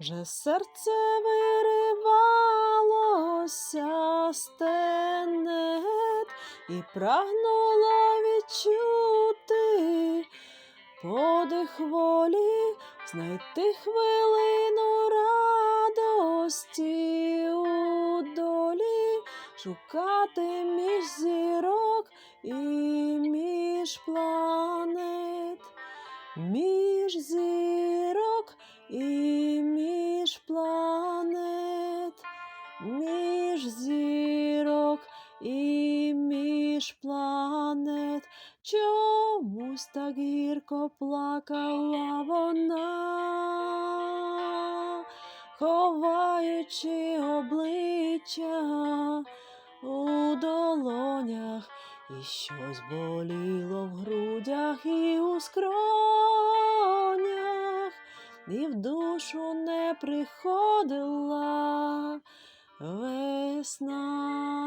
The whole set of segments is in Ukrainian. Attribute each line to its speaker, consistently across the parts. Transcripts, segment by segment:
Speaker 1: Вже серце виривалося стенет і прагнуло відчути подих волі, знайти хвилину радості у долі, шукати між зірок і між планет, між зірок і між планет. Чомусь так гірко плакала вона, ховаючи обличчя у долонях, і щось боліло в грудях і у скронях, і в душу не приходила весна.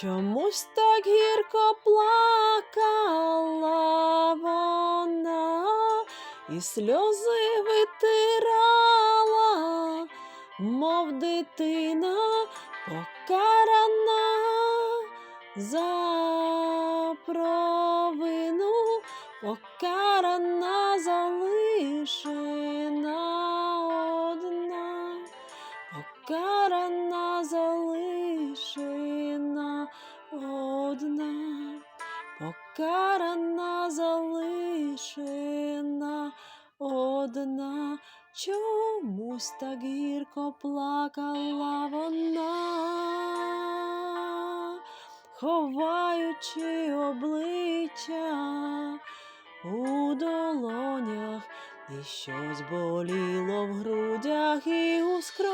Speaker 1: Чомусь так гірко плакала вона, і сльози витирала, мов дитина покарана за провину, покарана залишена одна, покарана залишена покарана залишена одна. Чомусь так гірко плакала вона, ховаючи обличчя у долонях, і щось боліло в грудях і у скронях,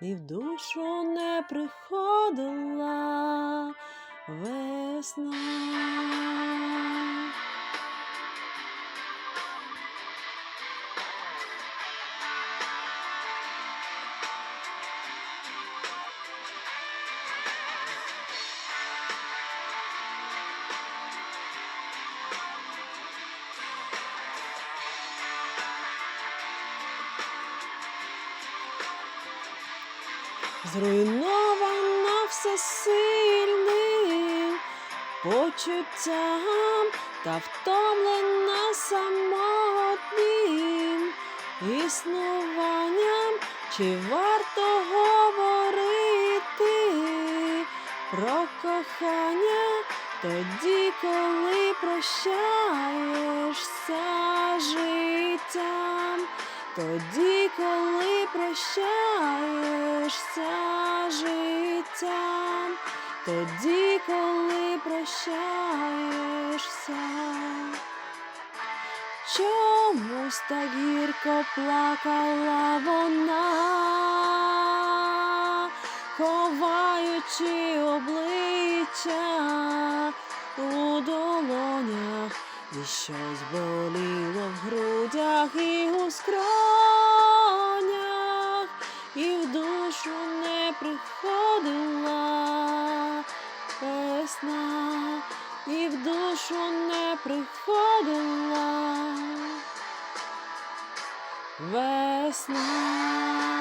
Speaker 1: і в душу не приходила весна. Зруйнована всесильним почуттям та втомлена самотнім існуванням, чи варто говорити про кохання тоді, коли прощаєшся життям, тоді, коли прощаєшся життям, тоді, коли прощаєшся. Чомусь так гірко плакала вона, ховаючи обличчя у долонях, і щось боліло в грудях і у скронях, і в душу не приходила Весна.